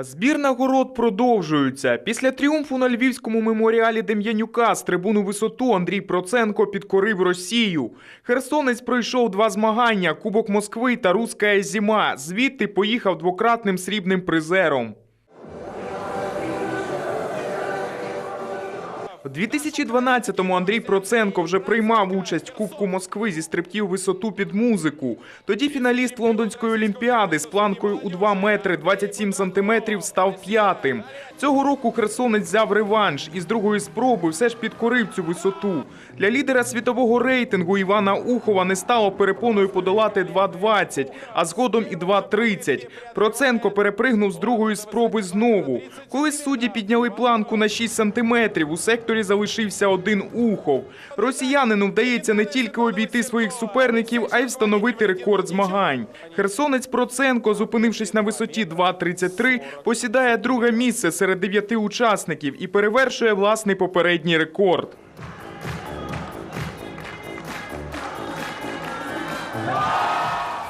Збір нагород продовжується. Після тріумфу на львівському меморіалі Дем'янюка з трибуну висоту Андрій Проценко підкорив Росію. Херсонець пройшов два змагання: Кубок Москви та Руська зима. Звідти поїхав двократним срібним призером. У 2012-му Андрій Проценко вже приймав участь в Кубку Москви зі стрибків висоту під музику. Тоді фіналіст Лондонської олімпіади з планкою у 2 метри 27 сантиметрів став п'ятим. Цього року херсонець взяв реванш і з другої спроби все ж підкорив цю висоту. Для лідера світового рейтингу Івана Ухова не стало перепоною подолати 2.20, а згодом і 2.30. Проценко перепригнув з другої спроби знову. Коли судді підняли планку на 6 сантиметрів, у секторі залишився один Ухов. Росіянину вдається не тільки обійти своїх суперників, а й встановити рекорд змагань. Херсонець Проценко, зупинившись на висоті 2.33, посідає друге місце серед дев'яти учасників і перевершує власний попередній рекорд.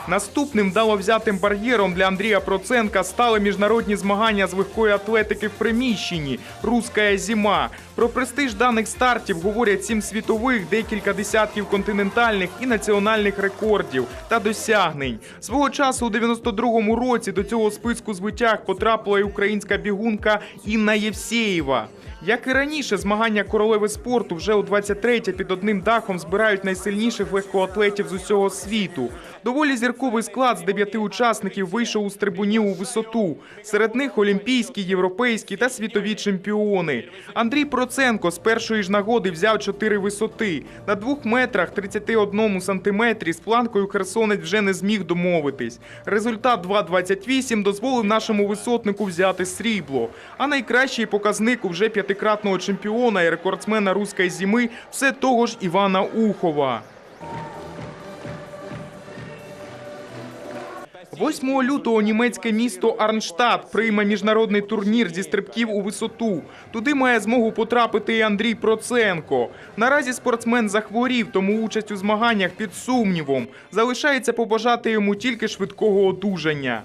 Наступним вдало взятим бар'єром для Андрія Проценка стали міжнародні змагання з легкої атлетики в приміщенні «Руська зима». Про престиж даних стартів говорять сім світових, декілька десятків континентальних і національних рекордів та досягнень. Свого часу у 92-му році до цього списку звитяг потрапила і українська бігунка Інна Євсєєва. Як і раніше, змагання королеви спорту вже у 23-те під одним дахом збирають найсильніших легкоатлетів з усього світу. Доволі зірковий склад з дев'яти учасників вийшов у стрибунів у висоту. Серед них олімпійські, європейські та світові чемпіони. Андрій Проценко з першої ж нагоди взяв чотири висоти. На двох метрах 31 сантиметрі з планкою Херсонець вже не зміг домовитись. Результат 2.28 дозволив нашому висотнику взяти срібло. А найкращий показник у вже п'ятикратного чемпіона і рекордсмена руської зими все того ж Івана Ухова. 8 лютого німецьке місто Арнштадт прийме міжнародний турнір зі стрибків у висоту. Туди має змогу потрапити і Андрій Проценко. Наразі спортсмен захворів, тому участь у змаганнях під сумнівом. Залишається побажати йому тільки швидкого одужання.